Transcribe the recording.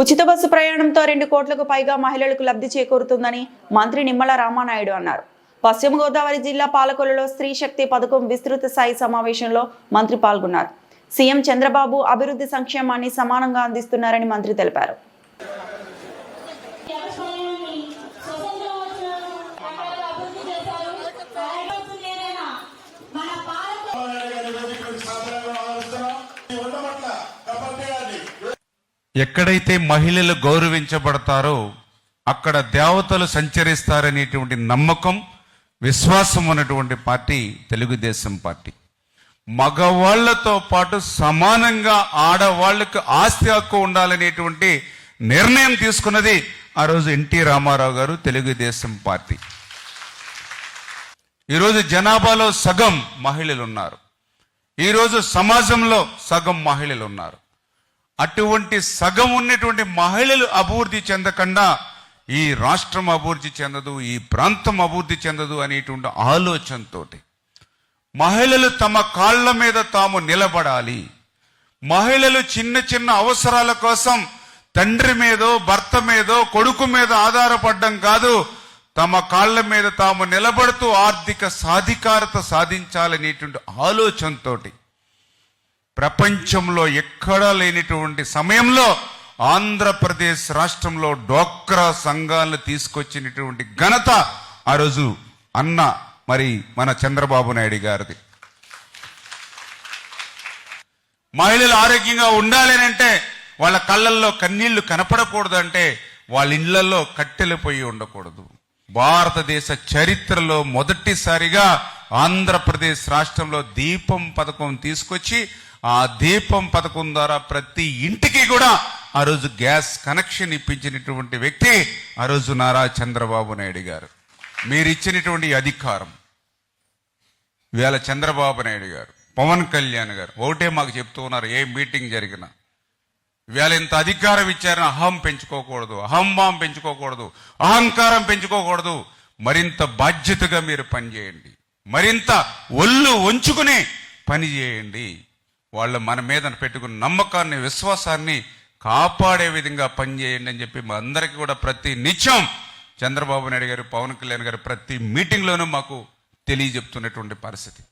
ఉచిత బస్సు ప్రయాణంతో రెండు కోట్లకు పైగా మహిళలకు లబ్ధి చేకూరుతుందని మంత్రి నిమ్మల రామానాయుడు అన్నారు. పశ్చిమ గోదావరి జిల్లా పాలకొల్లులో స్త్రీ శక్తి పథకం విస్తృత స్థాయి సమావేశంలో మంత్రి పాల్గొన్నారు. సీఎం చంద్రబాబు అభివృద్ధి సంక్షేమాన్ని సమానంగా అందిస్తున్నారని మంత్రి తెలిపారు. మన ఎక్కడైతే మహిళలు గౌరవించబడతారో అక్కడ దేవతలు సంచరిస్తారనేటువంటి నమ్మకం విశ్వాసం ఉన్నటువంటి పార్టీ తెలుగుదేశం పార్టీ. మగవాళ్ళతో పాటు సమానంగా ఆడవాళ్ళకు ఆస్తి హక్కు ఉండాలనేటువంటి నిర్ణయం తీసుకున్నది ఆ రోజు ఎన్టీ రామారావు గారు తెలుగుదేశం పార్టీ. ఈరోజు జనాభాలో సగం మహిళలు ఉన్నారు ఈరోజు సమాజంలో సగం మహిళలు ఉన్నారు అటువంటి సగం ఉన్నటువంటి మహిళలు అభివృద్ధి చెందకుండా ఈ రాష్ట్రం అభివృద్ధి చెందదు ఈ ప్రాంతం అభివృద్ధి చెందదు అనేటువంటి ఆలోచనతోటి మహిళలు తమ కాళ్ళ మీద తాము నిలబడాలి. మహిళలు చిన్న చిన్న అవసరాల కోసం తండ్రి మీదో భర్త మీదో కొడుకు మీద ఆధారపడడం కాదు. తమ కాళ్ళ మీద తాము నిలబడుతూ ఆర్థిక సాధికారత సాధించాలనేటువంటి ఆలోచనతోటి ప్రపంచంలో ఎక్కడా లేనిటువంటి సమయంలో ఆంధ్రప్రదేశ్ రాష్ట్రంలో డోక్రా సంఘాలను తీసుకొచ్చినటువంటి ఘనత ఆ రోజు అన్న మరి మన చంద్రబాబు నాయుడు గారిది. మహిళలు ఆరోగ్యంగా ఉండాలి అంటే వాళ్ళ కళ్ళల్లో కన్నీళ్ళు కనపడకూడదు అంటే వాళ్ళ ఇళ్ళలో కట్టెలు పొయ్యి ఉండకూడదు. భారతదేశ చరిత్రలో మొదటిసారిగా ఆంధ్రప్రదేశ్ రాష్ట్రంలో దీపం పథకం తీసుకొచ్చి ఆ దీపం పథకం ద్వారా ప్రతి ఇంటికి కూడా ఆ రోజు గ్యాస్ కనెక్షన్ ఇప్పించినటువంటి వ్యక్తి ఆ రోజు నారా చంద్రబాబు నాయుడు గారు. మీరు ఇచ్చినటువంటి అధికారం. ఇవాళ చంద్రబాబు నాయుడు గారు పవన్ కళ్యాణ్ గారు ఒకటే మాకు చెప్తూ ఉన్నారు ఏ మీటింగ్ జరిగినా. ఇవాళ ఇంత అధికారం ఇచ్చారని అహం పెంచుకోకూడదు అహంభావం పెంచుకోకూడదు అహంకారం పెంచుకోకూడదు. మరింత బాధ్యతగా మీరు పనిచేయండి. మరింత ఒళ్ళు వంచుకుని పని చేయండి. వాళ్ళు మన మీద పెట్టుకున్న నమ్మకాన్ని విశ్వాసాన్ని కాపాడే విధంగా పనిచేయండి అని చెప్పి మా అందరికీ కూడా ప్రతి నిత్యం చంద్రబాబు నాయుడు గారు పవన్ కళ్యాణ్ గారు ప్రతి మీటింగ్లోనూ మాకు తెలియజెప్తున్నటువంటి పరిస్థితి.